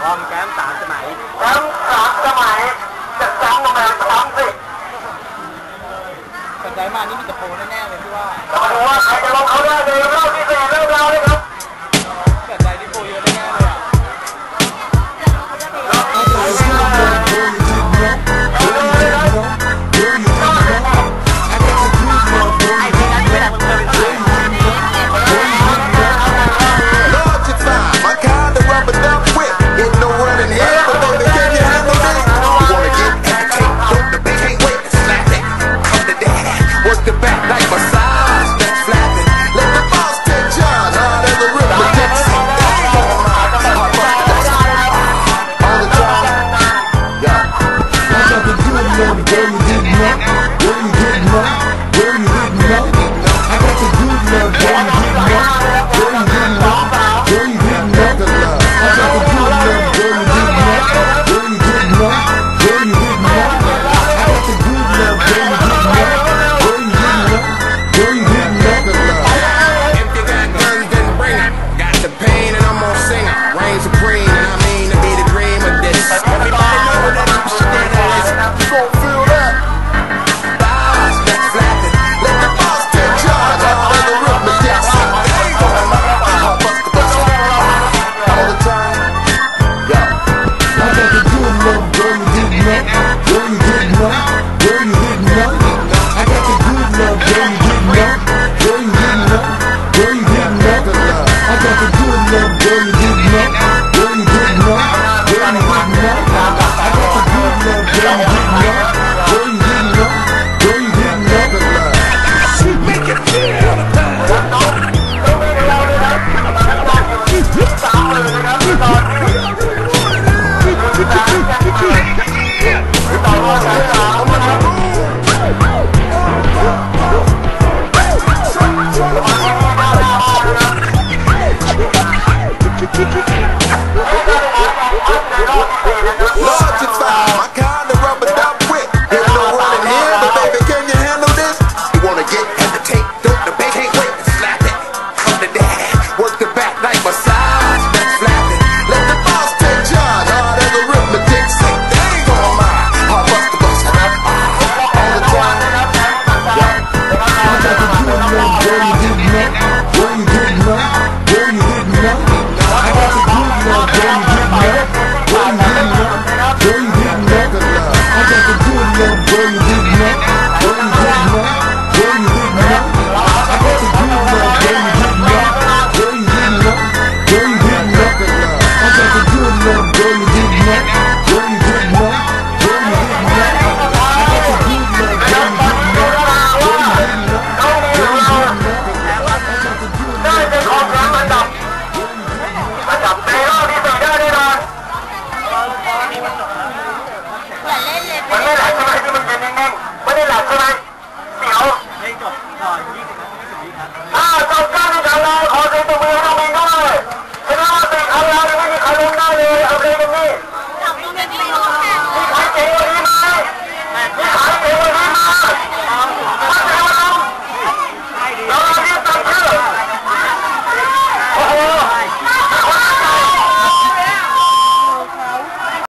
ครองแชมป์สามสมัยแชมป์สามสมัยจะแชมป์ทำไมสามสิสัปดาห์มานี่มีแต่โปรแน่เลยที่ว่าเราดูว่าใครจะลงเขาได้เในรอบที่สี่เรื่องราวลยครับ Jim America. Get